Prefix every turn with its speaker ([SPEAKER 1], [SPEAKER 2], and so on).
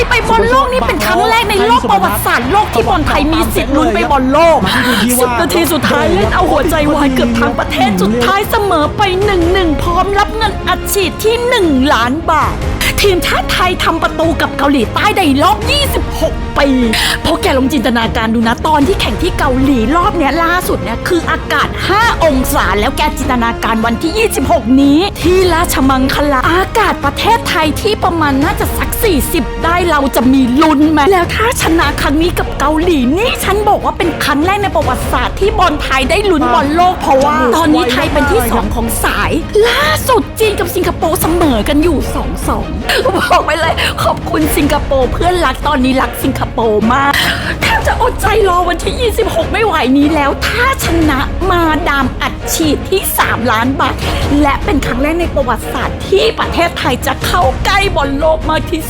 [SPEAKER 1] ยไปบอลโลกนี่เป็นครั้งแรกในโลกประวัติศาสตร์โลกที่บอลไทยมีสิทธิ์ลุ้นไปบอลโลกสิบนาทีสุดท้ายเล่นเอาหัวใจวายเกือบทั้งประเทศสุดท้ายเสมอไปหนึ่งหนึ่งพร้อมรับเงินอัดฉีดที่ 1 ล้านบาท ทีมชาติไทยทำประตูกับเกาหลีใต้ในรอบ 26 ปี เพราะแกลองจินตนาการดูนะ ตอนที่แข่งที่เกาหลีรอบเนี้ยล่าสุดเนี่ยคืออากาศ 5 องศา แล้วแกจินตนาการวันที่ 26 นี้ ที่ราชมังคลาอากาศประเทศไทยที่ประมาณน่าจะสัก 40 ได้เราจะมีลุ้นไหมแล้วถ้าชนะครั้งนี้กับเกาหลีนี่ฉันบอกว่าเป็นครั้งแรกในประวัติศาสตร์ที่บอลไทยได้ลุ้นบอลโลกเพราะว่า ตอนนี้ไทยเป็นที่สองของสาย ล่าสุดจีนกับสิงคโปร์เสม อกันอยู่สองสองบอกไปเลยขอบคุณสิงคโปร์เพื่อนรักตอนนี้รักสิงคโปร์มากแทบจะอดใจรอวันที่ 26 ไม่ไหวนี้แล้ว ถ้าชนะมาดามอัดฉีดที่ 3 ล้านบาท และเป็นครั้งแรกในประวัติศาสตร์ที่ประเทศไทยจะเข้าใกล้บอลโลกมากที่